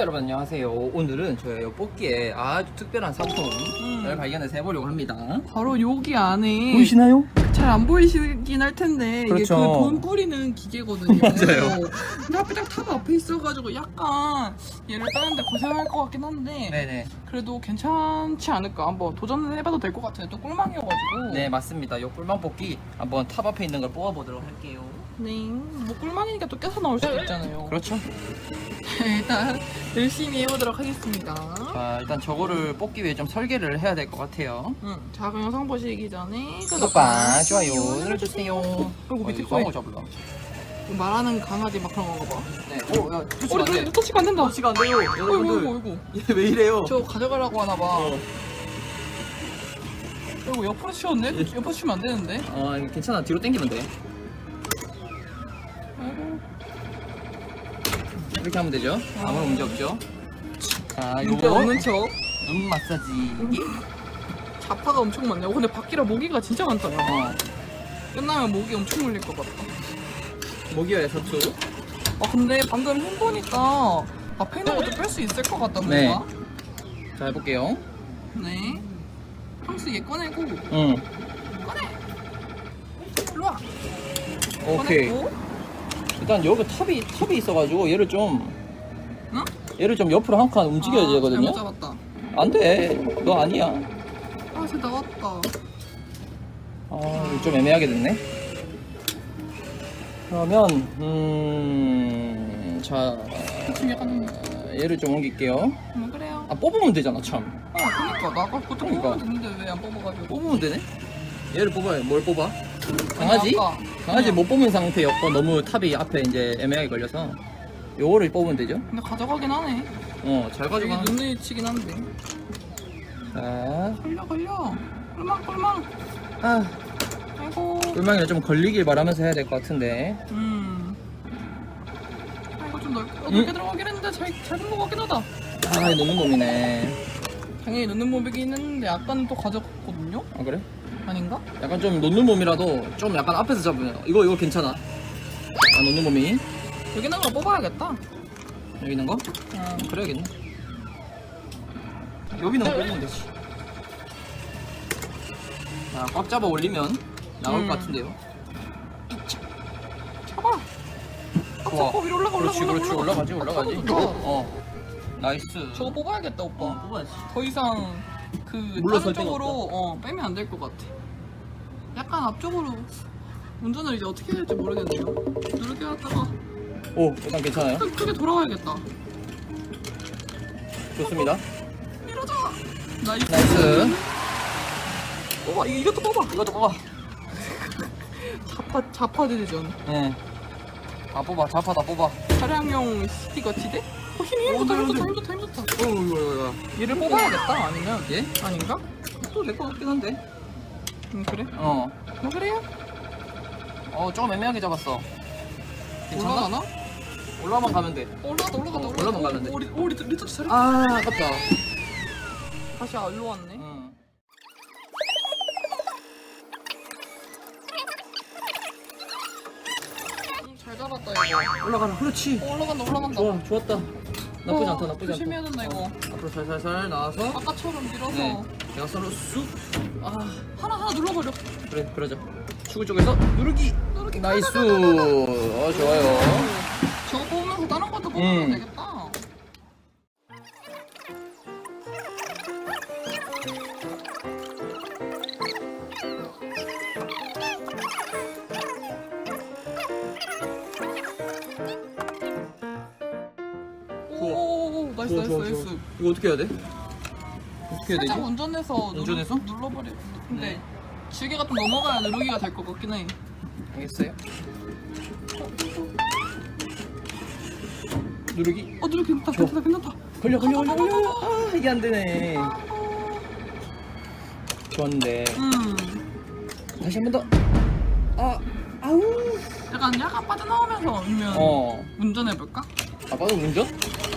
여러분 안녕하세요. 오늘은 저희 뽑기에 아주 특별한 상품을 음. 발견해서 해보려고 합니다. 바로 여기 안에 보이시나요? 잘 안 보이시긴 할 텐데 이게 그 그렇죠. 돈 뿌리는 기계거든요. 맞아요. 근데 앞에 딱 탑 앞에 있어가지고 약간 얘를 따는데 고생할 것 같긴 한데 네네. 그래도 괜찮지 않을까 한번 도전을 해봐도 될 것 같아요. 또 꿀망이어가지고. 네 맞습니다. 요 꿀망 뽑기 한번 탑 앞에 있는 걸 뽑아보도록 할게요. 네. 뭐 꿀망이니까 또 껴서 나올 수도 있잖아요. 그렇죠. 네, 일단 열심히 해보도록 하겠습니다. 자 일단 저거를 뽑기 위해 좀 설계를 해야 될 것 같아요. 응. 작은 영상 보시기 전에 구독과 좋아요 눌러주세요. 그리고 밑에 어, 거에 이거 잡을라. 말하는 강아지 막 그런 건가 봐. 네. 오, 야, 터치가 우리 안 돼. 우리 터치가 안 된다. 터치가 안 돼요. 어이구 어이구 여러분들. 어이구. 얘왜 이래요? 저 가져가라고 하나 봐. 어. 이거 옆으로 치웠네? 옆으로 치면 안 되는데. 아 이거 괜찮아. 뒤로 당기면 돼. 이렇게 하면 되죠. 아무런 문제 없죠. 자, 요거 없는 척. 눈 마사지. 자파가 엄청 많네. 어, 근데 바퀴라 모기가 진짜 많다. 야. 어, 끝나면 모기 엄청 물릴 것 같다. 목이어야 서투. 아 근데 방금 해보니까 앞에 있는 것도 뺄 수 있을 것 같다 뭔가. 네. 자, 해볼게요. 네. 함수 얘 꺼내고 응. 꺼내. 일로 와. 오케이. 꺼냈고. 일단 여기 탑이 탑이 있어가지고 얘를 좀 응? 얘를 좀 옆으로 한 칸 움직여야 아, 되거든요. 잘못 잡았다. 안 돼. 너 아니야. 아, 쟤 나왔다. 아, 좀 애매하게 됐네. 그러면 음, 자, 지금 약간 얘를 좀 옮길게요. 음, 그래요. 아, 뽑으면 되잖아, 참. 어, 그니까 나 아까부터 그러니까. 뽑으면 되는데 왜 안 뽑아가지고? 뽑으면 되네. 얘를 뽑아요. 뭘 뽑아? 강아지? 아까 강아지 못 뽑은 상태였고 너무 탑이 앞에 이제 애매하게 걸려서 요거를 뽑으면 되죠. 근데 가져가긴 하네. 어, 잘 여기 가져가. 눈을 치긴 한데. 자, 걸려 걸려. 꿀망 꿀망. 아, 아이고. 꿀망이는 좀 걸리길 바라면서 해야 될 것 같은데. 음. 아이고 좀 넓, 음? 넓게 들어가긴 했는데 잘, 잘된 것 같긴 하다. 아, 놓는 몸이네. 당연히 넣는 몸이긴 했는데 아까는 또 가져갔거든요? 아, 그래? 아닌가? 약간 좀 놓는 몸이라도 좀 약간 앞에서 잡으면 이거 이거 괜찮아. 아, 놓는 몸이 여기 있는 거 뽑아야겠다. 여기 있는 거? 어. 그래야겠네. 여기 있는 거 뽑으면 되지. 자, 꽉 잡아 올리면 나올 음. 것 같은데요. 잡아. 아, 좋아. 잡고 위로 올라가 올라가 그렇지, 그렇지. 올라가. 올라가지, 올라가지. 아, 좋다. 어. 나이스. 저거 뽑아야겠다 오빠. 어, 뽑아야지. 더 이상 그 물러설 다른 데가 쪽으로 어, 빼면 안 될 것 같아. 약간 앞쪽으로 운전을 이제 어떻게 해야 될지 모르겠네요. 누르게 하다가 오, 일단 괜찮아요. 크- 크게 돌아가야겠다. 좋습니다. 밀어줘. 나이스. 나이스. 뽑아 이- 이것도 뽑아. 이것도 뽑아. 자파 자파 디전 예. 다 뽑아, 자파 다 뽑아. 차량용 스티커 지대? 어 힘이 오, 힘 좋다 네, 힘 네. 좋다 힘 좋다 힘 좋다. 오, 이거, 이거, 이거. 얘를 뽑아야겠다 아니면 예? 아닌가? 또될것 같긴 한데. 음 그래? 어. 뭐 그래요? 어, 조금 애매하게 잡았어. 괜찮나? 올라가나? 올라만 가면 돼. 올라가다 올라가다 어, 올라만 가면 돼. 오, 리, 오 리, 리터치 잘했다. 아, 아깝다. 다시 아, 일로 왔네. 응. 음, 잘 잡았다 이거. 올라가라. 그렇지. 어, 올라간다 올라간다. 좋아, 좋았다. 나쁘지 어, 않다, 나쁘지 않다. 조심해야 된다 이거. 앞으로 살살살 나와서. 아까처럼 밀어서 네. 제가 서로 쑥. 아 하나 하나 눌러버려. 그래, 그러자. 축구 쪽에서 누르기. 이렇게 나이스. 어, 좋아요. 저거 뽑으면서 다른 것도 뽑으면 음. 되겠다. 오, 나이스 나이스 나이스. 이거 어떻게 해야 돼? 어떻게 해야 살짝 되지? 운전해서 운전해서? 눌러, 눌러버려. 근데 네. 지게가 좀 넘어가야 누르기가 될 것 같긴 해. 알겠어요. 누르기. 어 누르기 괜찮다. 괜찮다 괜찮다. 걸려, 걸려, 걸려, 걸려. 아, 이게 안 되네. 좋았는데. 음. 다시 한 번 더. 아, 아우. 약간 약간 빠져나오면서 아니면 어. 운전해볼까? 아빠도 운전?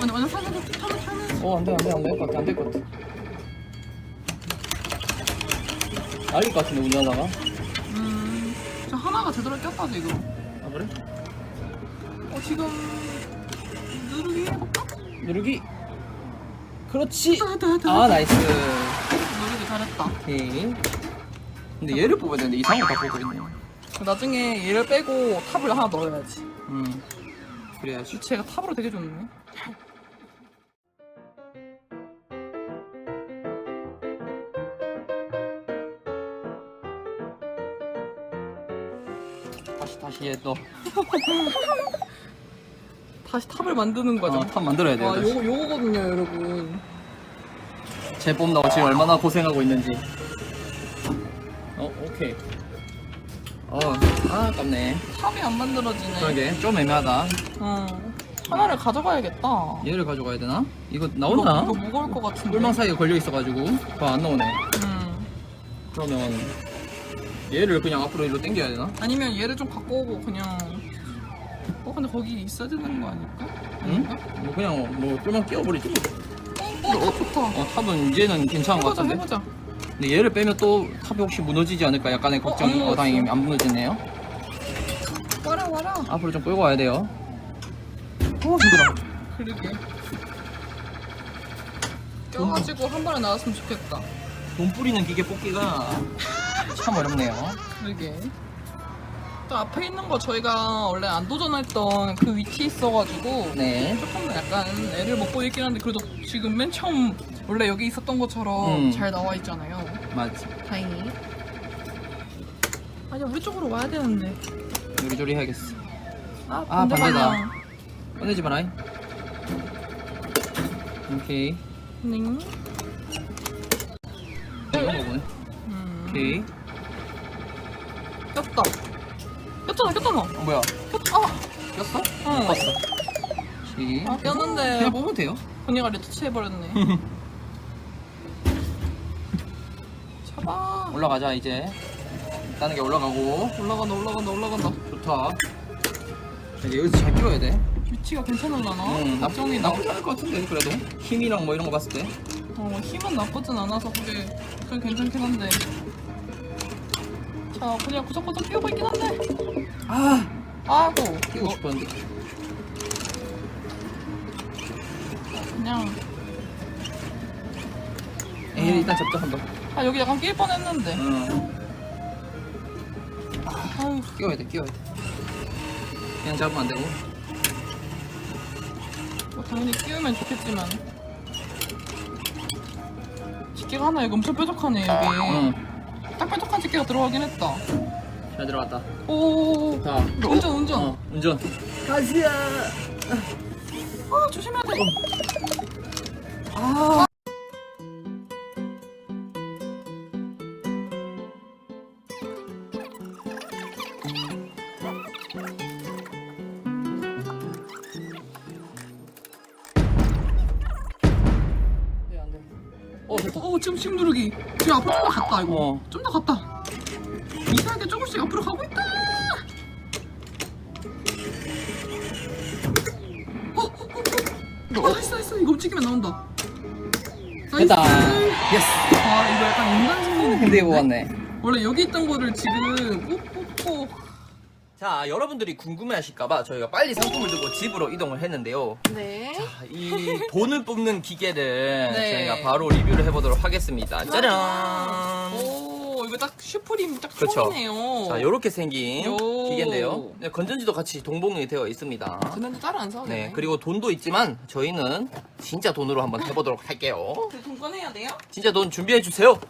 아니 완전 살살 타면 타면 어, 안 돼, 안 돼, 안될것 같아, 안될것 같아. 날릴 것 같은데, 운전하다가. 음 저 하나가 제대로 꼈다 지금 아, 그래? 어 지금 누르기 해볼까? 누르기. 그렇지. 하다, 하다, 아 하다. 나이스. 노리기 잘했다. 오케이. 근데 얘를 뽑아야 되는데 이상한 거다 뽑고 있네. 나중에 얘를 빼고 탑을 하나 넣어야지. 음. 그래야지. 주체가 탑으로 되게 좋네. 다시 다시 얘 또. 다시 탑을 만드는 거죠. 어, 탑 만들어야 돼요. 아, 다시. 요거, 요거거든요, 여러분. 쟤 뽑나고 지금 얼마나 고생하고 있는지. 어, 오케이. 어, 아, 아깝네. 탑이 안 만들어지네. 그러게, 좀 애매하다. 응. 하나를 가져가야겠다. 얘를 가져가야 되나? 이거 나오나? 이거, 이거 무거울 것 같은데. 꿀망 사이에 걸려 있어가지고 더안 나오네. 응. 그러면 얘를 그냥 앞으로 일로 당겨야 되나? 아니면 얘를 좀 갖고 오고 그냥. 어, 근데 거기 있어야 되는 거 아닐까? 응? 뭐 그냥 뭐 꿀망 끼워버리지. 어, 탑 좋다. 어, 탑은 이제는 괜찮은 것 해보자, 같은데. 해보자. 근데 얘를 빼면 또 탑이 혹시 무너지지 않을까 약간의 걱정. 안 어, 무너졌어. 다행히 안 무너지네요. 와라, 와라. 앞으로 좀 끌고 와야 돼요. 어, 힘들어. 그러게. 껴가지고 한 번에 나왔으면 좋겠다. 돈 뿌리는 기계 뽑기가 참 어렵네요. 그러게. 또 앞에 있는 거 저희가 원래 안 도전했던 그 위치에 있어가지고 네. 조금 약간 애를 못 보이긴 한데 그래도 지금 맨 처음 원래 여기 있었던 것처럼 음. 잘 나와 있잖아요. 맞지. 다행히. 아니야 우리 쪽으로 와야 되는데. 요리조리 해야겠어. 아, 아, 반대 반대다. 꺼내지 마라. 오케이. 네. 이거 먹네. 음. 오케이. 꼈다. 꼈잖아, 꼈잖아. 어, 뭐야? 꼈. 아, 꼈어? 응. 봤어. 오케이. 아, 꼈는데 그냥 뽑으면 돼요. 언니가 리터치 해버렸네. 잡아. 올라가자, 이제. 다는 게 올라가고. 올라간다, 올라간다, 올라간다. 좋다. 이제 여기서 잘 끼워야 돼. 위치가 괜찮을라나? 응, 나쁘, 걱정이다. 나쁘지 않을 것 같은데, 그래도. 힘이랑 뭐 이런 거 봤을 때. 어, 힘은 나쁘진 않아서 그게 그냥 괜찮긴 한데. 자, 그냥 구석구석 끼우고 있긴 한데. 아! 아이고, 끼고 싶었는데. 그냥. 에이, 일단 접자, 한 번. 아, 여기 약간 낄 뻔했는데. 응. 아유, 끼워야 돼, 끼워야 돼. 그냥 잡으면 안 되고. 뭐 당연히 끼우면 좋겠지만. 집게가 하나 여기 엄청 뾰족하네, 여기. 응. 딱 뾰족한 집게가 들어가긴 했다. 잘 들어갔다. 오, 자. 운전, 운전. 어, 운전. 아, 조심해야 돼. 아. 어. 어, 지금 지금 누르기. 지금 앞으로 좀 더 갔다, 이거. 어. 좀더 갔다. 이상하게 조금씩 앞으로 가고 있다. 어, 어, 어, 어. 아, 했어, 했어. 이거 움직이면 나온다. 나이스. 됐다. 예스. 아, 이거 약간 인간 승리 근데 이거 왔네. 원래 여기 있던 거를 지금 꾹 뽑고. 자, 여러분들이 궁금해하실까봐 저희가 빨리 상품을 들고 집으로 이동을 했는데요. 네. 자, 이 돈을 뽑는 기계를 네. 저희가 바로 리뷰를 해보도록 하겠습니다. 짜란! 오, 이거 딱 슈프림 딱 그쵸. 총이네요. 자, 요렇게 생긴 요. 기계인데요. 네, 건전지도 같이 동봉이 되어 있습니다. 저는 따로 안 사도 네, 네, 그리고 돈도 있지만 저희는 진짜 돈으로 한번 해보도록 할게요. 돈 꺼내야 돼요? 진짜 돈 준비해주세요.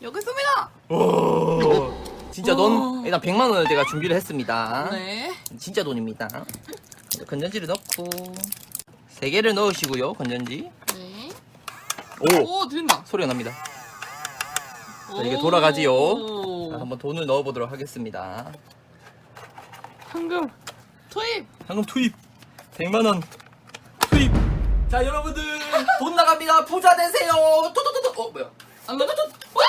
여기 있습니다. 오, 진짜 돈 오. 일단 100만 원을 제가 준비를 했습니다. 네. 진짜 돈입니다. 건전지를 넣고 세 개를 넣으시고요. 건전지. 네. 오, 오, 들린다. 소리가 납니다. 자, 이게 오. 돌아가지요. 자, 한번 돈을 넣어보도록 하겠습니다. 황금 투입. 방금 투입 100만 원 투입. 자 여러분들 돈 나갑니다. 부자 되세요. 또또또또 어 뭐야? 안 나가? 와!